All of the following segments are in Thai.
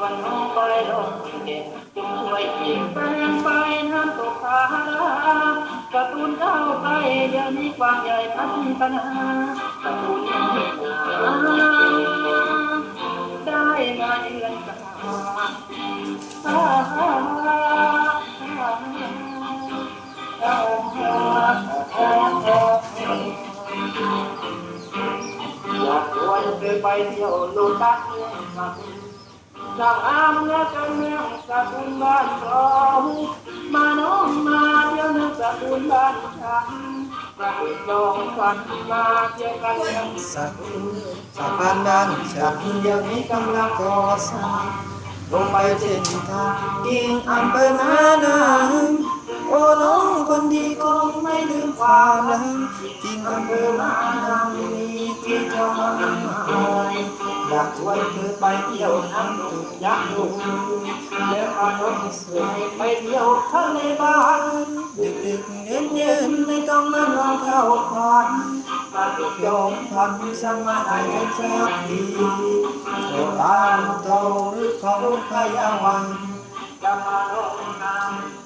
กาลงซึ่งที่ทางนั่งปลุกหวังจน้องพี่ชวนน้องไปลงเด็กจงช่วยเก็บแปลงไปน้ำตกขาการ์ตูนเข้าไปเดี๋ยวนี้ความใหญ่พัฒนากร์ตูนยังไม่หนาได้มาเดือนกาอยากชวนเธอไปเที่ยวลูตักจาเมือง สกุลบ้านเรามาน้องมาเที่ยวเมืองสกุลบ้านฉันประดิษฐ์ลองกันมากันเมืองสักสะพานบ้นฉันเดี๋ยวนี้กำลังก่อสร้างลงไปเส้นทางกิ่งอำเภอนานาโอ้น้องคนดีคงไม่ลืมความหลังกิ่งอำเภอนานามีที่จ้ามา อยากชวนเธอไปเที่ยวน้ำตกยักษ์ลุงแล้วพาน้องสวยไปเที่ยวทะเลบ้านดึกดึกเย็นเย็นๆไม่ต้องมาลองเข้าควันมาติยมพันสมาให้กันสักทีโบราณโตหรือของพยาวันจะมาลงน้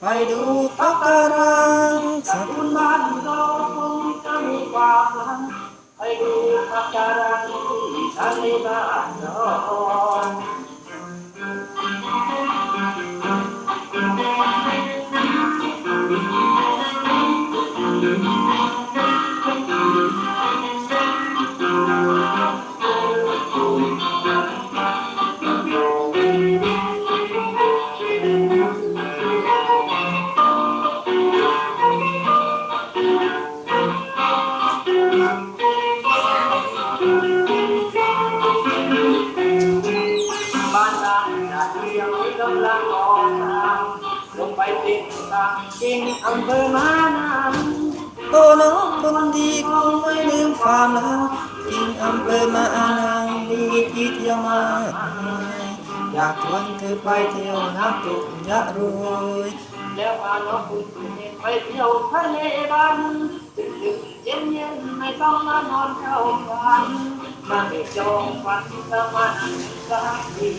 ไปดูปะการังสัสกกุลบ้านเราคงจะมีความหลังไปดูปะการัง ที่ท อำเภอมานามโอ้น้องคนดีคงไม่ลืมความหลังกิ่งอำเภอมาอานางมีที่เที่ยวมากมายอยากชวนเธอไปเที่ยวน้ำตกยะรวยแล้วพาน้องคุณไปเที่ยวทะเลบ้านดึกๆเย็นๆไม่ต้องมานอนเข้าบ้านมาเด็กจองฝันจะมานั่งสักที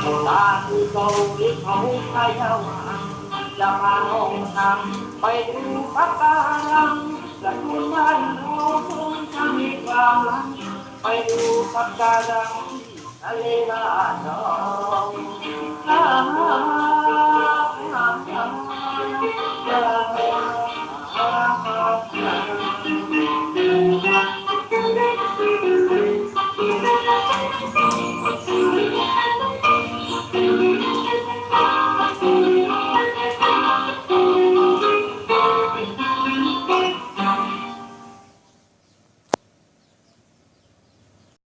โบราณเก่าหรือเขาพยาวา จะมาลงทางไปดูพักการังและคุณนั้นรู้คงจะมีความรักไปดูพักการังทะเลนาดองน้ำ